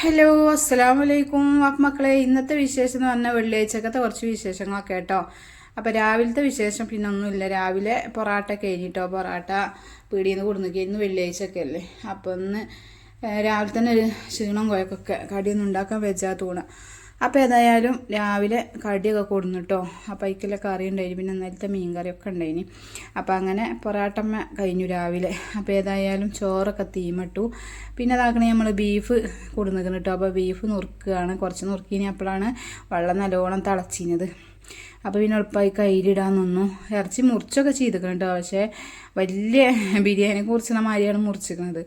Hello അസ്സലാം വലൈക്കും അപ്പം മക്കളെ ഇന്നത്തെ വിശേഷം എന്ന് പറഞ്ഞാൽ വെള്ളിയാഴ്ചക്കത്തെ കുറച്ച് വിശേഷങ്ങളൊക്കെ കേട്ടോ. അപ്പോൾ രാവിലത്തെ വിശേഷം പിന്നെ ഒന്നുമില്ല. രാവിലെ പൊറാട്ട കഴിഞ്ഞിട്ടോ? പൊറാട്ട പീടിയിൽ നിന്ന് കൊടുന്നിക്ക് ഇന്ന് വെള്ളിയാഴ്ചയൊക്കെ അല്ലേ? അപ്പോൾ ഒന്ന് രാവിലെ തന്നെ ഒരു ക്ഷീണം കുഴക്കൊക്കെ. കടിയൊന്നും ഉണ്ടാക്കാൻ വെച്ചാൽ തൂണ അപ്പോൾ ഏതായാലും രാവിലെ കടിയൊക്കെ കൊടുന്നിട്ടോ അപ്പോൾ അതിക്കുള്ള കറി ഉണ്ടായിന് പിന്നെ നേരത്തെ മീൻ കറിയൊക്കെ ഉണ്ടായിന്. അപ്പോൾ അങ്ങനെ പൊറാട്ടമ്മ കഴിഞ്ഞു രാവിലെ. അപ്പോൾ ഏതായാലും ചോറൊക്കെ തീമിട്ടു. പിന്നെ അതാക്കണേ നമ്മൾ ബീഫ് കൊടുന്നിരിക്കുന്നു കേട്ടോ അപ്പോൾ ബീഫ് നുറുക്കുകയാണ് കുറച്ച് നുറുക്കിനി അപ്പോഴാണ് വെള്ളം നല്ലോണം തിളച്ചിനത്. അപ്പോൾ പിന്നെ എളുപ്പമായി കയ്യിലിടാൻ നിന്നു. ഇറച്ചി മുറിച്ചൊക്കെ ചെയ്തിരിക്കണം കേട്ടോ പക്ഷേ വലിയ ബിരിയാണി കുറിച്ചുള്ള മാതിരിയാണ് മുറിച്ചിരിക്കുന്നത്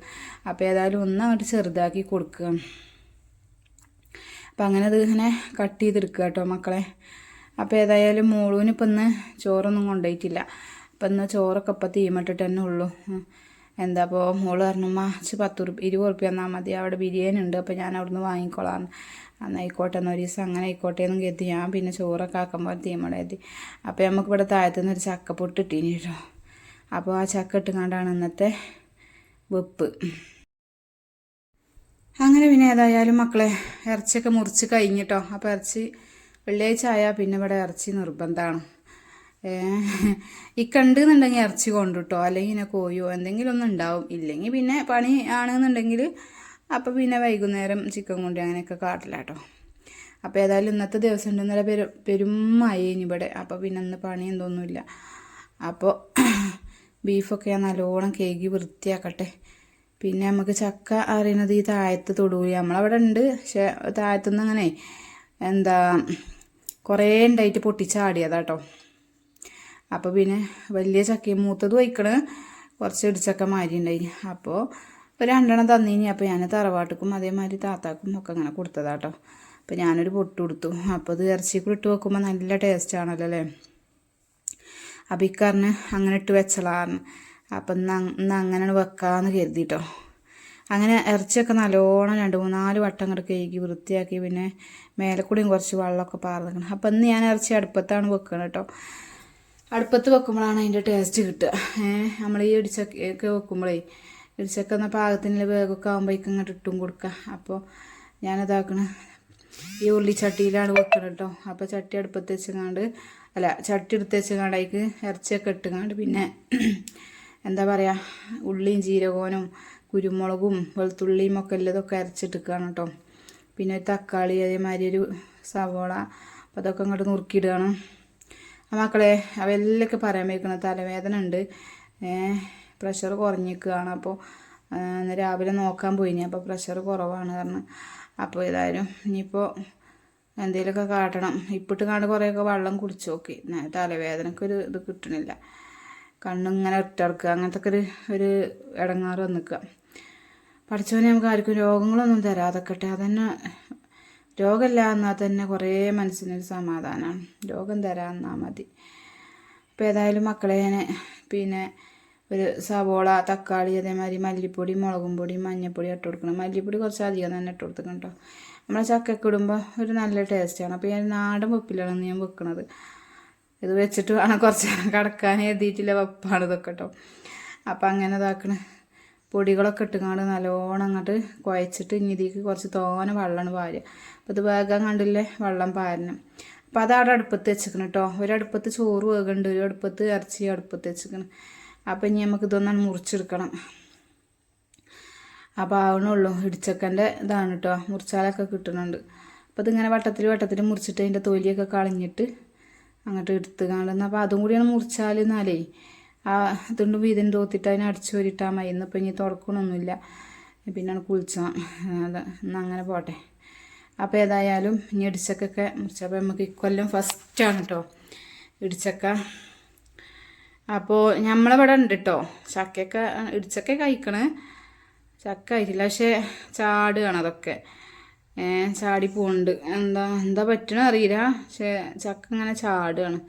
അപ്പോൾ ഏതായാലും ഒന്ന് അങ്ങോട്ട് ചെറുതാക്കി കൊടുക്കുക. അപ്പം അങ്ങനെ അത് ഇങ്ങനെ കട്ട് ചെയ്തെടുക്കുക കേട്ടോ മക്കളെ. അപ്പോൾ ഏതായാലും മോളൂന് ഇപ്പം ഇന്ന് ചോറൊന്നും കൊണ്ടുപോയിട്ടില്ല. അപ്പം ഇന്ന് ചോറൊക്കെ ഇപ്പം തീമിട്ടിട്ട് തന്നെ ഉള്ളൂ. എന്താ അപ്പോൾ മോൾ പറഞ്ഞു മാച്ച് പത്ത് റുപ്യ ഇരുപത് റുപ്യ എന്നാൽ മതി. അവിടെ ബിരിയാണി ഉണ്ട്. അപ്പോൾ ഞാൻ അവിടുന്ന് വാങ്ങിക്കോളാം അന്ന് ആയിക്കോട്ടെ എന്ന് ഒരു ദിവസം അങ്ങനെ ആയിക്കോട്ടെ എന്ന് കരുതി. ഞാൻ പിന്നെ ചോറൊക്കെ ആക്കുമ്പോൾ തീമട എത്തി അപ്പോൾ നമുക്ക് ഇവിടെ താഴത്തുനിന്ന് ഒരു ചക്കപ്പൊട്ട് ഇട്ടീനി കേട്ടോ. അപ്പോൾ ആ ചക്ക ഇട്ടുകൊണ്ടാണ് ഇന്നത്തെ വെപ്പ്. അങ്ങനെ പിന്നെ ഏതായാലും മക്കളെ ഇറച്ചിയൊക്കെ മുറിച്ച് കഴിഞ്ഞിട്ടോ. അപ്പോൾ ഇറച്ചി വെള്ളിയാഴ്ച ആയാൽ പിന്നെ ഇവിടെ ഇറച്ചി നിർബന്ധമാണ്. ഈ കണ്ടെന്നുണ്ടെങ്കിൽ ഇറച്ചി കൊണ്ടുട്ടോ അല്ലെങ്കിൽ ഇങ്ങനെ കോയോ എന്തെങ്കിലും ഒന്നും ഉണ്ടാവും. ഇല്ലെങ്കിൽ പിന്നെ പണി ആണെന്നുണ്ടെങ്കിൽ അപ്പോൾ പിന്നെ വൈകുന്നേരം ചിക്കൻ കൊണ്ട് അങ്ങനെയൊക്കെ കാട്ടിലാട്ടോ. അപ്പോൾ ഏതായാലും ഇന്നത്തെ ദിവസം ഉണ്ട് ഇന്നലെ പെരു പെരുമായി ഇനി ഇവിടെ. അപ്പോൾ പിന്നെ ഇന്ന് പണി എന്തൊന്നുമില്ല. അപ്പോൾ ബീഫൊക്കെ നല്ലോണം കേകി വൃത്തിയാക്കട്ടെ. പിന്നെ നമുക്ക് ചക്ക അറിയണത് ഈ താഴത്ത് തൊടുകൂലി നമ്മളവിടെ ഉണ്ട്. പക്ഷെ താഴത്തുനിന്ന് അങ്ങനെ എന്താ കുറേ ഉണ്ടായിട്ട് പൊട്ടിച്ചാടിയതാട്ടോ അപ്പോൾ പിന്നെ വലിയ ചക്കയും മൂത്തത് വയ്ക്കണ് കുറച്ച് ഇടിച്ചക്ക മാരി ഉണ്ടായി. അപ്പോൾ ഒരു രണ്ടെണ്ണം തന്നിനി. അപ്പോൾ ഞാൻ തറവാട്ടുക്കും അതേമാതിരി താത്താക്കും ഒക്കെ അങ്ങനെ കൊടുത്തതാട്ടോ. അപ്പോൾ ഞാനൊരു പൊട്ട് കൊടുത്തു. അപ്പോൾ അത് ഇറച്ചിക്ക് ഇട്ട് വെക്കുമ്പോൾ നല്ല ടേസ്റ്റ് ആണല്ലോ അല്ലേ? അപ്പം ഇക്കാരന് അങ്ങനെ ഇട്ട് വെച്ചളാറിന് അപ്പം ഇന്ന് ഇന്ന് അങ്ങനെ വെക്കാമെന്ന് കരുതിട്ടോ. അങ്ങനെ ഇറച്ചിയൊക്കെ നല്ലോണം രണ്ട് മൂന്നാൽ വട്ടം അങ്ങോട്ട് കഴുകി വൃത്തിയാക്കി പിന്നെ മേലെ കൂടിയും കുറച്ച് വെള്ളമൊക്കെ പാർന്നിക്കണം അപ്പം ഇന്ന് ഞാൻ ഇറച്ചി അടുപ്പത്താണ് വെക്കുന്നത് കേട്ടോ. അടുപ്പത്ത് വെക്കുമ്പോഴാണ് അതിന്റെ ടേസ്റ്റ് കിട്ടുക. നമ്മൾ ഈ ഇടിച്ചൊക്കെ വെക്കുമ്പോഴേ ഇടിച്ചൊക്കെ എന്ന പാകത്തിന് വേഗമൊക്കെ ആകുമ്പോഴേക്കും ഇങ്ങോട്ട് ഇട്ടും കൊടുക്കുക. അപ്പോൾ ഞാനിതാക്കണ ഈ ഉള്ളിച്ചട്ടിയിലാണ് വെക്കുന്നത് കേട്ടോ. അപ്പോൾ ചട്ടി അടുപ്പത്ത് വെച്ചങ്ങാണ്ട് അല്ല ചട്ടി എടുത്ത് വെച്ചങ്ങാണ്ട് അതിക്ക് ഇറച്ചിയൊക്കെ ഇട്ടുങ്ങാണ്ട് പിന്നെ എന്താ പറയുക ഉള്ളിയും ജീരകോനും കുരുമുളകും വെളുത്തുള്ളിയും ഒക്കെ ഉള്ളതൊക്കെ അരച്ചിട്ടിക്കുകയാണ് കേട്ടോ. പിന്നെ ഒരു തക്കാളി അതേമാതിരി ഒരു സവോള അപ്പോൾ അതൊക്കെ അങ്ങോട്ട് നുറുക്കിയിടുകയാണ്. ആ മക്കളെ അവയെല്ലൊക്കെ പറയാൻ വയ്ക്കണം തലവേദന ഉണ്ട്. പ്രഷർ കുറഞ്ഞിരിക്കുകയാണ്. അപ്പോൾ രാവിലെ നോക്കാൻ പോയി പോയിനി അപ്പോൾ പ്രഷർ കുറവാണ് കാരണം അപ്പോൾ ഏതായാലും ഇനിയിപ്പോൾ എന്തെങ്കിലുമൊക്കെ കാട്ടണം. ഇപ്പിട്ട് കണ്ട് കുറേയൊക്കെ വെള്ളം കുടിച്ചു നോക്കി. തലവേദനക്കൊരു ഇത് കിട്ടണില്ല. കണ്ണിങ്ങനെ ഇട്ടിറക്കുക അങ്ങനത്തെ ഒരു ഒരു ഇടങ്ങാറ് വന്നിക്കുക. പഠിച്ചവനെ നമുക്ക് ആർക്കും രോഗങ്ങളൊന്നും തരാതെക്കട്ടെ. അതന്നെ രോഗമില്ല എന്നാൽ തന്നെ കുറേ മനസ്സിനൊരു സമാധാനമാണ് രോഗം തരാമെന്നാൽ മതി. അപ്പോൾ ഏതായാലും മക്കളെ പിന്നെ ഒരു സവോള തക്കാളി അതേമാതിരി മല്ലിപ്പൊടി മുളകും പൊടി മഞ്ഞൾപ്പൊടി ഇട്ട് കൊടുക്കണം. മല്ലിപ്പൊടി കുറച്ച് അധികം തന്നെ ഇട്ട് കേട്ടോ. നമ്മളെ ചക്കയൊക്കെ ഇടുമ്പോൾ ഒരു നല്ല ടേസ്റ്റാണ് അപ്പോൾ ഞാൻ നാടൻ വെപ്പിലാണ് ഞാൻ വെക്കണത്. ഇത് വെച്ചിട്ട് വേണം കുറച്ച് നേരം കിടക്കാൻ എഴുതിയിട്ടില്ല വെപ്പാണ് ഇതൊക്കെ കേട്ടോ. അപ്പം അങ്ങനെ ഇതാക്കണ. പൊടികളൊക്കെ ഇട്ടുകൊണ്ട് നല്ലോണം അങ്ങോട്ട് കുഴച്ചിട്ട് ഇനി ഇതിക്ക് കുറച്ച് തോനെ വെള്ളമാണ് പാരുക അപ്പോൾ ഇത് വേഗം കണ്ടില്ലേ? വെള്ളം പാരണം. അപ്പോൾ അത് അവിടെ അടുപ്പത്ത് വെച്ചിക്കണം കേട്ടോ. ഒരടുപ്പത്ത് ചോറ് വേകുന്നുണ്ട് ഒരു അടുപ്പത്ത് ഇറച്ചി അടുപ്പത്ത് വെച്ചിക്കണം. അപ്പോൾ ഇനി നമുക്ക് ഇതൊന്നാണ് മുറിച്ചെടുക്കണം. അപ്പോൾ ആവണുള്ളൂ. ഇടിച്ചക്കന്റെ ഇതാണ് കേട്ടോ. മുറിച്ചാലൊക്കെ കിട്ടുന്നുണ്ട് അപ്പോൾ ഇതിങ്ങനെ വട്ടത്തിൽ വട്ടത്തിൽ മുറിച്ചിട്ട് അതിന്റെ തൊലിയൊക്കെ കളഞ്ഞിട്ട് അങ്ങോട്ട് എടുത്ത് കാണുന്ന അപ്പോൾ അതും കൂടിയാണ് മുറിച്ചാൽ എന്നാലേ ആ അതുകൊണ്ട് വീതം തോത്തിട്ട് അതിനെ അടിച്ചു വരിട്ടാൽ മതി. ഇന്നിപ്പോൾ ഇനി തുറക്കണമൊന്നുമില്ല പിന്നെയാണ് കുളിച്ചാൽ അത് അങ്ങനെ പോട്ടെ. അപ്പോൾ ഏതായാലും ഇനി ഇടിച്ചക്കൊക്കെ മുറിച്ചപ്പോൾ നമുക്ക് ഇക്കൊല്ലം ഫസ്റ്റാണ് കേട്ടോ ഇടിച്ചക്ക. അപ്പോൾ നമ്മളിവിടെ ഉണ്ട് കേട്ടോ ചക്കയൊക്കെ ഇടിച്ചക്ക കഴിക്കണേ. ചക്ക ആയിട്ടില്ല. പക്ഷേ ചാടുകയാണ് അതൊക്കെ. ചാടി പോകുന്നുണ്ട് എന്താ എന്താ പറ്റണ അറിയില്ല പക്ഷേ ചക്ക ഇങ്ങനെ ചാടുകയാണ്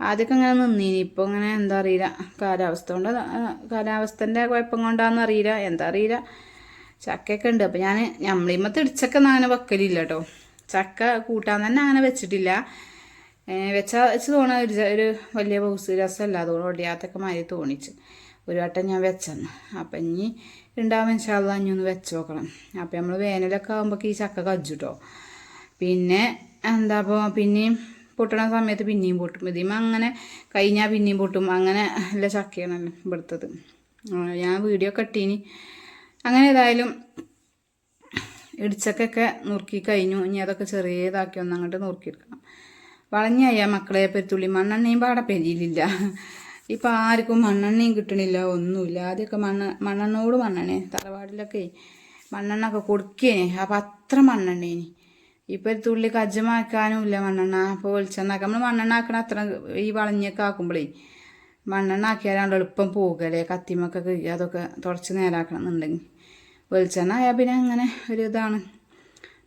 ആദ്യമൊക്കെ ഇങ്ങനെ നിന്നീനി. ഇപ്പോൾ ഇങ്ങനെ എന്താ അറിയില്ല കാലാവസ്ഥ കൊണ്ട് കാലാവസ്ഥന്റെ കുഴപ്പം കൊണ്ടാണെന്ന് അറിയില്ല എന്താ അറിയില്ല ചക്കയൊക്കെ ഉണ്ട് അപ്പോൾ ഞാൻ ഞമ്മളിമ്മത്തെ ഇടിച്ചൊക്കെ അങ്ങനെ വെക്കലില്ല കേട്ടോ ചക്ക കൂട്ടാൻ തന്നെ അങ്ങനെ വെച്ചിട്ടില്ല. വെച്ചാൽ വെച്ച് തോന്നുന്ന ഒരു ഒരു വലിയ ബൗസ് രസമല്ല അതുകൊണ്ട് ഒടിയാത്തൊക്കെ മാതിരി തോന്നിച്ച്. ഒരു വട്ടം ഞാൻ വെച്ചെന്ന്. അപ്പം ഇനി ഉണ്ടാവും ഇൻഷാല്ല ഇനി ഒന്ന് വെച്ച് നോക്കണം. അപ്പം നമ്മൾ വേനലൊക്കെ ആകുമ്പോൾ ഈ ചക്ക കജ്ജു കേട്ടോ പിന്നെ എന്താ അപ്പോൾ പിന്നെയും പൊട്ടണ സമയത്ത് പിന്നെയും പൊട്ടും. ഇതിമ അങ്ങനെ കഴിഞ്ഞാൽ പിന്നെയും പൊട്ടും. അങ്ങനെ നല്ല ചക്കയാണല്ലോ ഇവിടുത്തത്. ഞാൻ വീഡിയോ കട്ടീനി അങ്ങനെ ഏതായാലും ഇടിച്ചക്കൊക്കെ നുറുക്കി കഴിഞ്ഞു. ഇനി അതൊക്കെ ചെറിയതാക്കി ഒന്ന് അങ്ങോട്ട് നുറുക്കിയെടുക്കണം വളഞ്ഞായ മക്കളെ പെരുത്തുള്ളി മണ്ണെണ്ണയും പാടെ പെരിയിലില്ല ഇപ്പം ആർക്കും മണ്ണെണ്ണയും കിട്ടണില്ല ഒന്നുമില്ല. ആദ്യമൊക്കെ മണ്ണ മണ്ണെണ്ണോട് മണ്ണെണ്ണ തറവാടിലൊക്കെ മണ്ണെണ്ണ ഒക്കെ കൊടുക്കേനെ. അപ്പം അത്ര മണ്ണെണ്ണേനി. ഇപ്പം ഒരു തുള്ളി കജ്ജമാക്കാനും ഇല്ല മണ്ണെണ്ണ. അപ്പോൾ വെളിച്ചെണ്ണാക്കാം നമ്മൾ മണ്ണെണ്ണ ആക്കണ അത്ര ഈ വളഞ്ഞൊക്കെ ആക്കുമ്പോഴേ മണ്ണെണ്ണ ആക്കിയാലാണ് എളുപ്പം പോകല്ലേ കത്തിമൊക്കെ അതൊക്കെ തുടച്ച് നേരാക്കണം എന്നുണ്ടെങ്കിൽ വെളിച്ചെണ്ണ ആയാൽ പിന്നെ അങ്ങനെ ഒരു ഇതാണ്.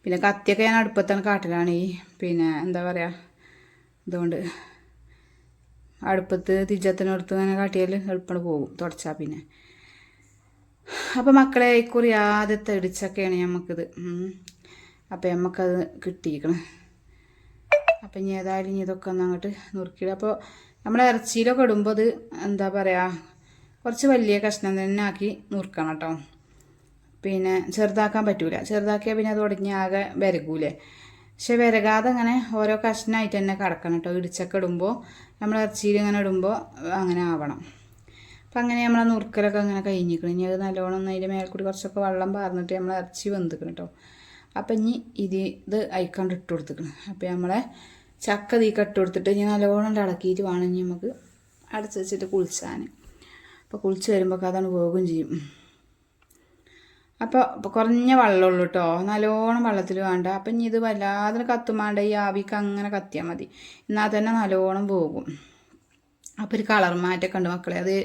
പിന്നെ കത്തിയൊക്കെ ഞാൻ അടുപ്പത്താണ് കാട്ടിലാണ്. ഈ പിന്നെ എന്താ പറയുക ഇതുകൊണ്ട് അടുപ്പത്ത് തിജത്തിനടുത്ത് ഇങ്ങനെ കാട്ടിയാൽ എളുപ്പം പോകും തുടച്ചാൽ പിന്നെ. അപ്പോൾ മക്കളെ ഇക്കുറി ആദ്യത്തെ ഇടിച്ചൊക്കെയാണ് നമുക്കിത് അപ്പം നമുക്കത് കിട്ടിയിരിക്കണം. അപ്പം ഇനി ഏതായാലും ഇനി ഇതൊക്കെ ഒന്ന് അങ്ങോട്ട് നുറുക്കിയിടും. അപ്പോൾ നമ്മൾ ഇറച്ചിയിലൊക്കെ ഇടുമ്പോൾ അത് എന്താ പറയുക കുറച്ച് വലിയ കഷ്ണം തന്നെ ആക്കി നുറുക്കണം കേട്ടോ. പിന്നെ ചെറുതാക്കാൻ പറ്റൂല. ചെറുതാക്കിയാൽ പിന്നെ അത് ഉടഞ്ഞ് ആകെ വിരകൂലേ. പക്ഷെ വിരകാതെ അങ്ങനെ ഓരോ കഷ്ണമായിട്ട് തന്നെ കിടക്കണം കേട്ടോ. ഇടിച്ചൊക്കെ ഇടുമ്പോൾ നമ്മൾ ഇറച്ചിയിൽ ഇങ്ങനെ ഇടുമ്പോൾ അങ്ങനെ ആവണം. അപ്പം അങ്ങനെ നമ്മൾ നുറുക്കലൊക്കെ അങ്ങനെ കഴിഞ്ഞിരിക്കണം. ഇനി അത് നല്ലോണം ഒന്ന് അതിന്റെ മേൽക്കൂടി കൂടി കുറച്ചൊക്കെ വെള്ളം പാർന്നിട്ട് നമ്മൾ ഇറച്ചി വെന്തിക്കണം കേട്ടോ. അപ്പം ഇനി ഇത് ഇത് അയക്കാണ്ട് ഇട്ട് കൊടുത്തിക്കണം. അപ്പം നമ്മളെ ചക്ക തീ കട്ട് കൊടുത്തിട്ട് ഇനി നല്ലോണം ഇളക്കിയിട്ട് വേണം നമുക്ക് അടച്ച് വെച്ചിട്ട് കുളിച്ചാൻ അപ്പോൾ കുളിച്ച് വരുമ്പോൾ അതാണ് പോകുകയും ചെയ്യും. അപ്പോൾ കുറഞ്ഞ വെള്ളമുള്ളൂ കേട്ടോ നല്ലോണം വെള്ളത്തിൽ വേണ്ട. അപ്പം ഇനി ഇത് വല്ലാതെ കത്തും വേണ്ട ഈ ആവിക്ക് അങ്ങനെ കത്തിയാൽ മതി. എന്നാൽ തന്നെ നല്ലോണം പോകും. അപ്പോൾ ഒരു കളർ മാറ്റമൊക്കെ ഉണ്ട് മക്കളെ. അത്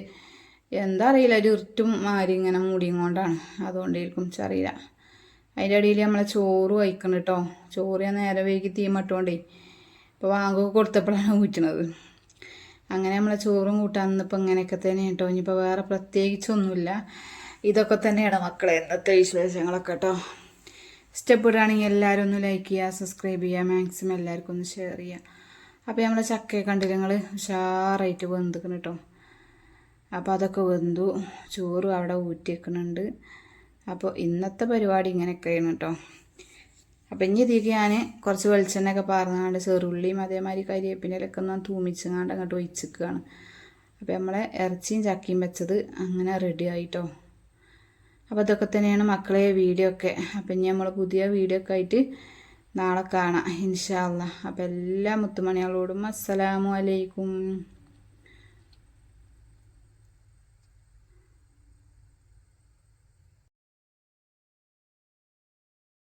എന്താ അറിയില്ല. ഒരു ഇരുട്ടും മാരി ഇങ്ങനെ മൂടിയും കൊണ്ടാണ്. അതുകൊണ്ടായിരിക്കും അറിയില്ല അതിന്റെ ഇടയിൽ നമ്മളെ ചോറ് വയ്ക്കണം കേട്ടോ ചോറ് ഞാൻ നേരെ വൈകി തീമട്ടുകൊണ്ടേ ഇപ്പോൾ വാങ്ങുക കൊടുത്തപ്പോഴാണ് ഊറ്റണത്. അങ്ങനെ നമ്മളെ ചോറും കൂട്ടാൻ ഇന്നിപ്പോൾ ഇങ്ങനെയൊക്കെ തന്നെ കേട്ടോ ഇനിയിപ്പോൾ വേറെ പ്രത്യേകിച്ചൊന്നുമില്ല. ഇതൊക്കെ തന്നെയാണ് മക്കളെ ഇന്നത്തെ വിശേഷങ്ങളൊക്കെ കേട്ടോ. ഇഷ്ടപ്പെടുകയാണെങ്കിൽ എല്ലാവരും ഒന്ന് ലൈക്ക് ചെയ്യുക സബ്സ്ക്രൈബ് ചെയ്യുക മാക്സിമം എല്ലാവർക്കും ഒന്ന് ഷെയർ ചെയ്യുക. അപ്പോൾ നമ്മളെ ചക്കയെ കണ്ടില്ല നിങ്ങൾ ഉഷാറായിട്ട് വെന്തിക്കണം കേട്ടോ. അപ്പോൾ അതൊക്കെ വെന്തു ചോറും അവിടെ ഊറ്റി വെക്കുന്നുണ്ട് അപ്പോൾ ഇന്നത്തെ പരിപാടി ഇങ്ങനെയൊക്കെയാണ് കേട്ടോ. അപ്പം ഇനി ഇതിലേക്ക് ഞാൻ കുറച്ച് വെളിച്ചെണ്ണയൊക്കെ പാർന്നാണ്ട് ചെറുള്ളിയും അതേമാതിരി കരിവേപ്പിന്റെലൊക്കെ ഒന്ന് തൂമിച്ചങ്ങാണ്ട് അങ്ങോട്ട് ഒഴിച്ചിക്കുകയാണ്. അപ്പോൾ നമ്മളെ ഇറച്ചിയും ചക്കയും വെച്ചത് അങ്ങനെ റെഡി ആയിട്ടോ. അപ്പോൾ ഇതൊക്കെ തന്നെയാണ് മക്കളെ വീഡിയോ ഒക്കെ. അപ്പം ഇനി നമ്മൾ പുതിയ വീഡിയോ ഒക്കെ ആയിട്ട് നാളെ കാണാം ഇൻഷാല്ല അപ്പം എല്ലാ മുത്തുമണികളോടും അസ്സലാമു അലൈക്കും.